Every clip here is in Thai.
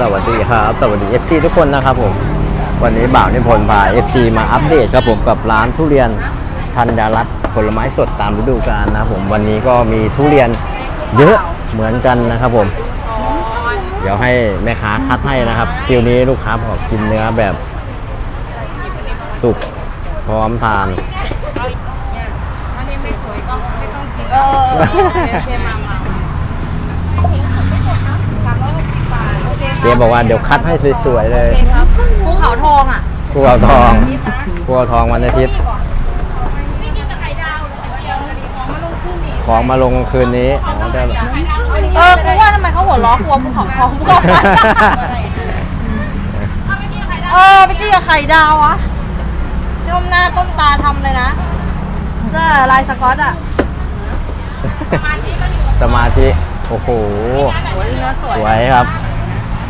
สวัสดีครับสวัสดี FC ทุกคนนะครับผมวันนี้บ่าวนิพนธ์พา FC มาอัปเดตครับผมกับร้านทุเรียนธัญรัตน์ผลไม้สดตามฤดูกาลนะครับผมวันนี้ก็มีทุเรียนเยอะเหมือนกันนะครับผม เดี๋ยวให้แม่ค้าคัดให้นะครับคิวนี้ลูกค้าบอกกินเนื้อแบบสุกพร้อมทานอันนี้ไม่สวยก็ไม่ต้องกินเออโอเคมามาสามร้อยหกสิบบาทโอ เคเจ๊บอกว่าเดี๋ยวคัดให้สวยๆเลยโอเคครับภูเขาทองอะภูเขาทองภูเขาทองวันอาทิตย์นี่กินกับไข่ดาวหรือไข่เจียวของมาลงขึ้นนี่ของมาลงคืนนี้อ๋อเดี๋ยวเออกูว่าทำไมเขาหัวล้อกลัวภูเขาทองภูเขาไฟเออไปกินกับไข่ดาวอะก้มหน้าก้มตาทำเลยนะเสื้อลายสก๊อตอะสมาธิ โอ้โหโอ้ยเนื้อสวสยวยครับ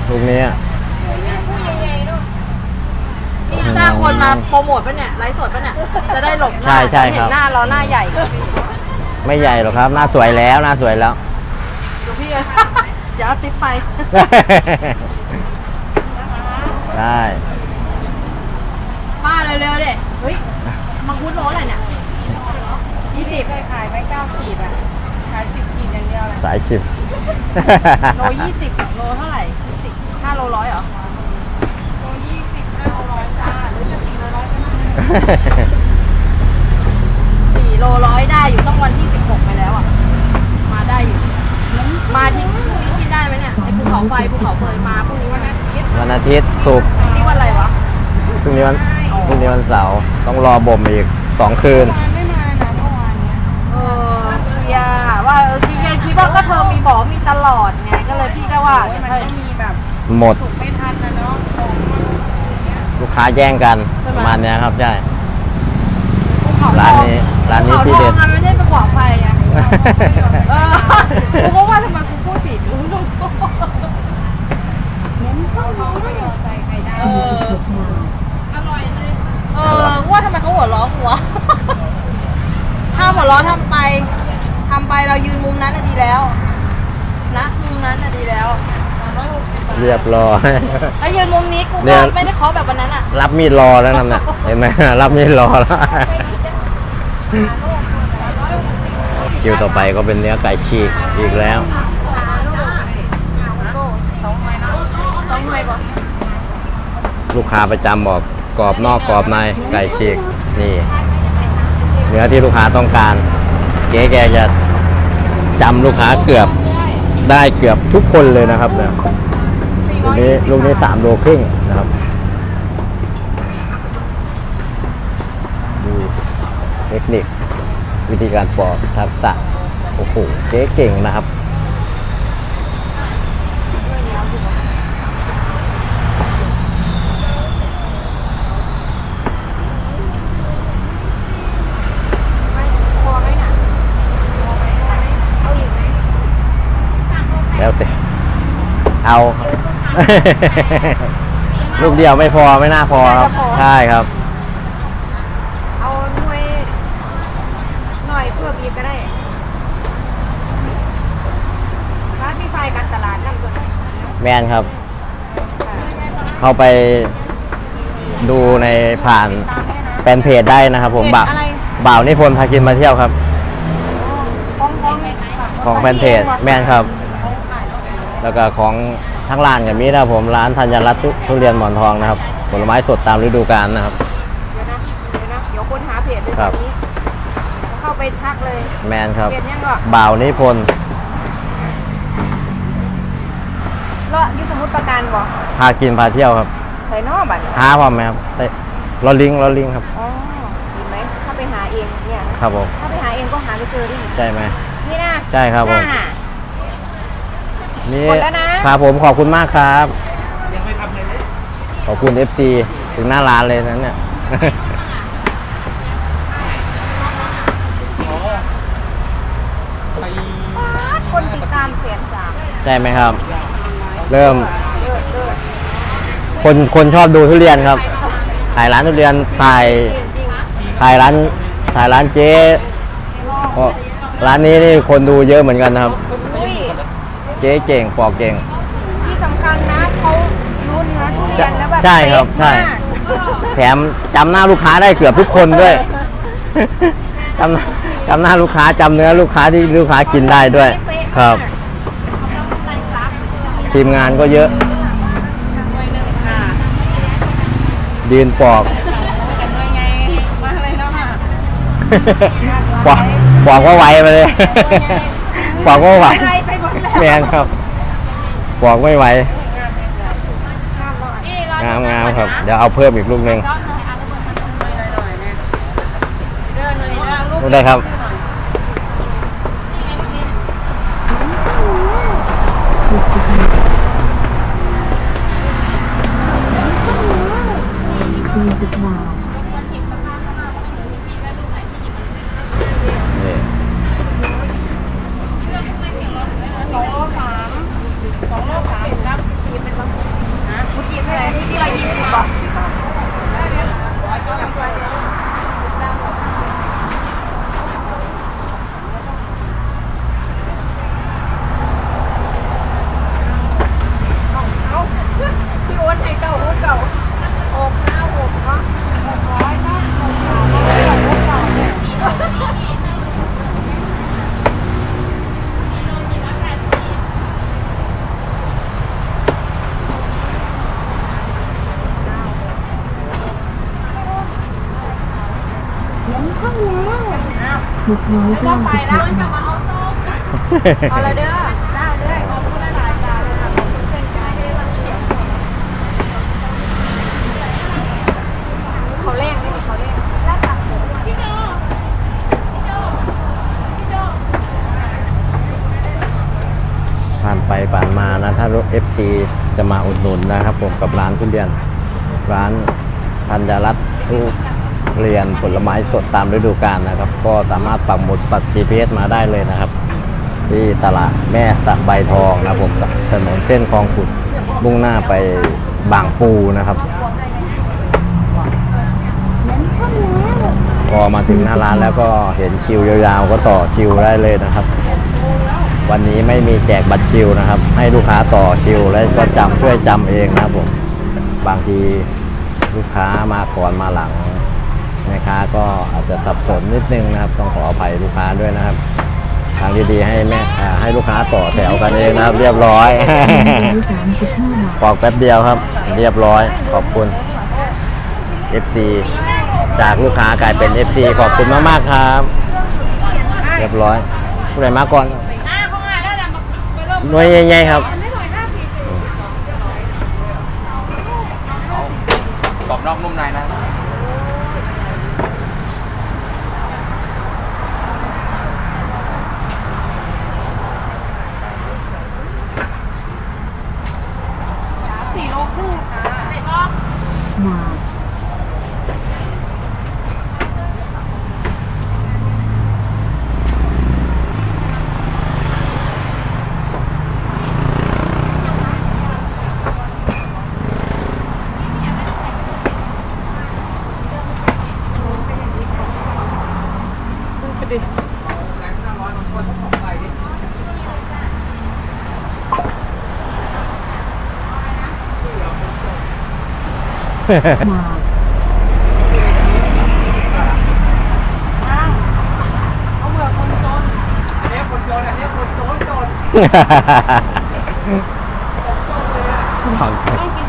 ลูกนี้นี่จ้างคนมาโปรโมทปะเนี่ยไลฟ์สดปะเนี่ยจะได้หลบหน้าใช่ใช่เห็คนรับหน้าเราหน้าใหญ่ไม่ใหญ่หรอกครับ หน้าสวยแล้วหน้าสวยแล้ว ดูพี่เดี๋ยวเอาติ๊บไปได้ ป้าเร็วๆเด็เฮ้ยมังคุดโลอะไรเนี่ยยี่สิบเคยขายไม่เก้าขีดอะขายสิบขีดอย่างเดียวเลยสายชิบโลยี่สิบโลเท่าไหร่ยี่สิบห้า โลร้อยเหรอโลยี่สิบห้าโลร้อยจ้าหรือจะสี่โลร้อยก็ได้สี่โลร้อยได้อยู่ต้องวันที่สิบหกไปแล้วอะ มาได้อยู่ มาที่พรุ่งนี้กินได้ไหมเนี่ยไอภูเขาไฟภูเขาเฟยมาพรุ่งนี้วันอาทิตย์วันอาทิตย์ศุกร์พรุ่งนี้วันอะไรวะพรุ่งนี้วันพรุ่งนี้วันเสาร์ต้องรอบ่มอีกสองคืนไม่มานะเมื่อวานเนี้ยเออเฮียว่าเออพี่เฮียคิดว่าก็เธอมีบอกมีตลอดไงก็เลยพี่ก็ว่ามันก็มีแบบ หมดสุกไม่ทันนะเนาะของลูกค้าแย่งกันใช่ไหม ประมาณเนี้ยครับใช่ ภูเขาร้านทองนี้ร้านนี้ภูที่เขาทเด็อดงอะไม่ได้ไปบอกใครไงเออกูก็ว่าทำไมกูพูดผิดกูรู้เน้นข้าวทองไม่ยอมใส่ไข่ดาวเอออร่อยเลยเออกูว่าทำไมเขาหัวล้อกูวะถ้าหัวล้อทำไปทำไปเรายืนมุมนั้นน่ะดีแล้วนะมุมนั้นน่ะดีแล้ว เรียบร้อยถ้ายืนมุมนี้กูเนี่ก็ยไม่ได้เคาะแบบวันนั้นอะรับมีดรอแล้วนั่นน่ะเห็นไหม รับมีดรอแล้ว คิวต่อไปก็เป็นเนื้อไก่ฉีกอีกแล้ว สองหน่วยเนาะสองหน่วยบอกลูกค้าประจำบอกกรอบนอกกรอบในไก่ฉีกนี่เนื้อที่ลูกค้าต้องการเจ๊แกจะจำลูกค้าเกือบ ได้เกือบทุกคนเลยนะครับเนี่ยลูกนี้ลูกนี้สามโลครึ่งนะครับดูเทคนิควิธีการปอกทักษะโอ้โหเจ๊เก่งนะครับ พอไหมน่ะพอไหมเอาอีกไหม แล้วแต่เอาลูกเดียวไม่พอไม่น่าพอครับ ใช่ครับ เอาหน่วยหน่อยเพื่อบีบก็ได้ร้านมีไฟการตลาดนั่นตัวไหนแมนครับ เข้าไปดูในผ่านตามแม่นะแฟนเพจได้นะครับ ผมบ่าวอะไรบ่าวนิพนธ์พากินมาเที่ยวครับ ของของของแฟนเพจแมนครับ แล้วก็ของทั้งร้านกับมีนะครับผมร้านธัญรัตน์ทุทุเรียนหมอนทองนะครับผลไม้สดตามฤดูกาลนะครับเดี๋ยวนะเดี๋ยวนะเดี๋ยวค้นหาเพจเลยครับตอนนี้เข้าไปทักเลยแมนครับเพจยังก็บ่าวนิพนธ์เลาะอยุสมุดประกันบ่พากินพาเที่ยวครับใส่นอบัตรหาพร้อมไหมครับได้รอลิงก์รอลิงก์ครับอ๋อเห็นไหมถ้าไปหาเองเนี่ยครับผมถ้าไปหาเองก็หาไม่เจอดิใช่ไหมนี่นะใช่ครับผม น่านี่หมดแล้วนะ ครับผมขอบคุณมากครับ ยังไม่ทำเลยขอบคุณ FC ถึงหน้าร้านเลยนั้นเนี่ยคนติดตามแสนสามใช่ไหมครับ เริ่มเลิศเลิศคนคนชอบดูทุเรียนครับ ถ่ายร้านทุเรียนถ่ายจริงถ่ายร้านถ่ายร้านเจ๊ก็ร้านนี้นี่คนดูเยอะเหมือนกันนะครับๆอุ้ย เจ๊เก่งปอกเก่งพี่สำคัญนะเขารู้เนื้อทุเรียนแล้วแบบใช่ครับเป๊ะใช่มากแถมจำหน้าลูกค้าได้เกือบทุกคนด้วยจำหน้าจำหน้าลูกค้าจำเนื้อลูกค้าที่ลูกค้ากินได้ด้วยครับทีมงานก็เยอะยืนปอกปอกปอกว่าไหวมาเลย ปอกว่าไหวอะไรไปหมดแล้ว แมนครับปอกไม่ไหวงามงามครับ เดี๋ยวเอาเพิ่มอีกลูกหนึ่งได้ครับสี่สิบบาท นี่ สองโลสามสองโลสามครับทีเป็นบางนะเมื่อกี้เท่าไหร่ที่ที่เรายิงถูกบอก พี่โอ๊ตให้เก่าหกเก่าหกห้าหกเนาะหกร้อยเนาะหกเก่าหกเก่าเนี่ย หกร้อยเก้าสิบหกบาทเอาละเด้อได้เด้อขอบคุณหลายๆจ้าเลยค่ะขอบคุณเพื่อนใจให้ได้รับเสียงเขาเล่นไม่เขาเล่นแล้วตัดผมพี่โจพี่โจพี่โจผ่านไปผ่านมานะถ้ารถ FC จะมาอุดหนุนนะครับผมกับร้านทุเรียน ร้านธัญรัตน์ทุ เรียนผลไม้สดตามฤดูกาลนะครับ ก็สามารถปักหมุดปัก GPS มาได้เลยนะครับ ที่ตลาดแม่สะใบทองนะผมถนนเส้นคลองขุดมุ่งหน้าไปบางปูนะครับพอมาถึงหน้าร้านแล้วก็เห็นคิวยาวๆ ก็ต่อคิวได้เลยนะครับ วันนี้ไม่มีแจกบัตรคิวนะครับ ให้ลูกค้าต่อคิวแล้วก็จำช่วยจำเองนะครับผมบางทีลูกค้ามาก่อนมาหลัง ม่ค้าก็อาจจะสับสนนิดนึงนะครับ ต้องขออภัยลูกค้าด้วยนะครับ ทางดีๆให้แม่อ่าให้ลูกค้าต่อแถวกันเองนะครับ เรียบร้อยร้อยสามสิบห้าบาทปอกแป๊บเดียวครับ เรียบร้อยขอบคุณ FC จากลูกค้ากลายเป็น FC ขอบคุณมากๆครับ เรียบร้อยผู้ใดมาก่อนหน้าเขาง่ายแล้วนะไปเริ่มหน่วยใหญ่ๆครับไม่หน่อยห้าสิบกรอบนอกนุ่มในนะ สี่โลครึ่งค่ะไอ้บอก บาท บาท เอาเบื่อคนจนอันนี้คนโจรอันนี้คนโจรโจรต้องกิน